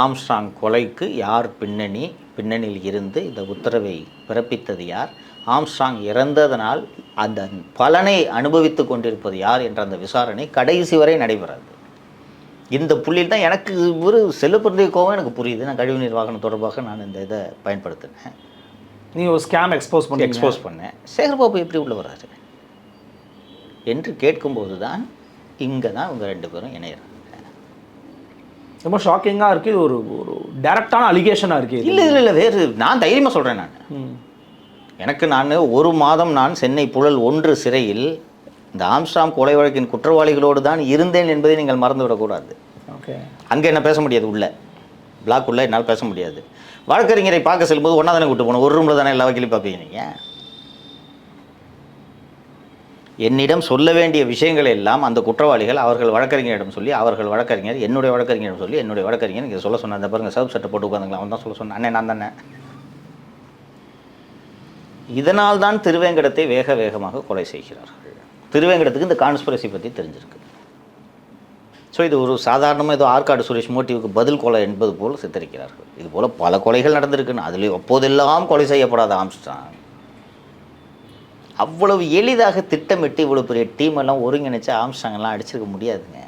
Armstrong கொலைக்கு யார் பின்னணி? பின்னணியில் இருந்து இந்த உத்தரவை பிறப்பித்தது யார்? ஆம்ஸ்ட்ராங் இறந்ததனால் அந்த பலனை அனுபவித்து கொண்டிருப்பது யார் என்ற அந்த விசாரணை கடைசி வரை நடைபெறாது. இந்த புள்ளியில் தான் எனக்கு ஒரு செல்லுப்பிறந்தைய கோவம் எனக்கு புரியுது. நான் கழிவு நீர் வாகனம் தொடர்பாக நான் இந்த இதை பயன்படுத்தினேன். நீங்கள் ஒரு ஸ்கேம் எக்ஸ்போஸ் பண்ணி எக்ஸ்போஸ் பண்ணேன். சேகர்பாபு எப்படி உள்ள வராரு என்று கேட்கும்போது தான் இங்கே தான் இவங்க ரெண்டு பேரும் இணையிறாங்க. ரொம்ப ஷாக்கிங்காக இருக்குது ஒரு ஒரு டேரக்டான அலிகேஷனாக இருக்குது இல்லை இல்லை இல்லை வேறு நான் தைரியமாக சொல்கிறேன் நான். எனக்கு நான் ஒரு மாதம் நான் சென்னை புழல் ஒன்று சிறையில் இந்த ஆம்ஸ்டாம் கொலை வழக்கின் குற்றவாளிகளோடு தான் இருந்தேன் என்பதை நீங்கள் மறந்துவிடக்கூடாது. ஓகே. அங்கே என்ன பேச முடியாது உள்ள. பிளாக் உள்ள என்னால் பேச முடியாது. வழக்கறிஞரை பார்க்க செல்லும்போது ஒன்றா தானே கூட்டு போகணும்? ஒரு ரூமில் தானே எல்லா வக்கீலையும் பார்ப்பீங்க நீங்கள் என்னிடம் சொல்ல வேண்டிய விஷயங்களை எல்லாம் அந்த குற்றவாளிகள் அவர்கள் வழக்கறிஞரிடம் சொல்லி அவர்கள் வழக்கறிஞர் என்னுடைய வழக்கறிஞரிடம் சொல்லி என்னுடைய வழக்கறிஞர் இங்கே சொல்ல சொன்னாங்க பாருங்கள் சர்வ் சட்டை போட்டு உட்காந்துங்களா அவன் தான் சொல்ல சொன்னான். அண்ணே நான் தானே. இதனால் தான் திருவேங்கடத்தை வேக வேகமாக கொலை செய்கிறார்கள். திருவேங்கடத்துக்கு இந்த கான்ஸ்பிரசி பற்றி தெரிஞ்சிருக்கு. ஸோ இது ஒரு சாதாரணமாக ஏதோ ஆற்காடு சுரேஷ் மோட்டிவுக்கு பதில் கொலை என்பது போல் சித்தரிக்கிறார்கள். இது போல் பல கொலைகள் நடந்திருக்குன்னு அதில் அப்போதெல்லாம் கொலை செய்யப்படாத ஆம்ஸ்டாங் அவ்வளவு எளிதாக திட்டமிட்டு இவ்வளோ பெரிய டீம் எல்லாம் ஒருங்கிணைச்சு ஆம்ஸ்டாங்கெல்லாம் அடிச்சிருக்க முடியாதுங்க.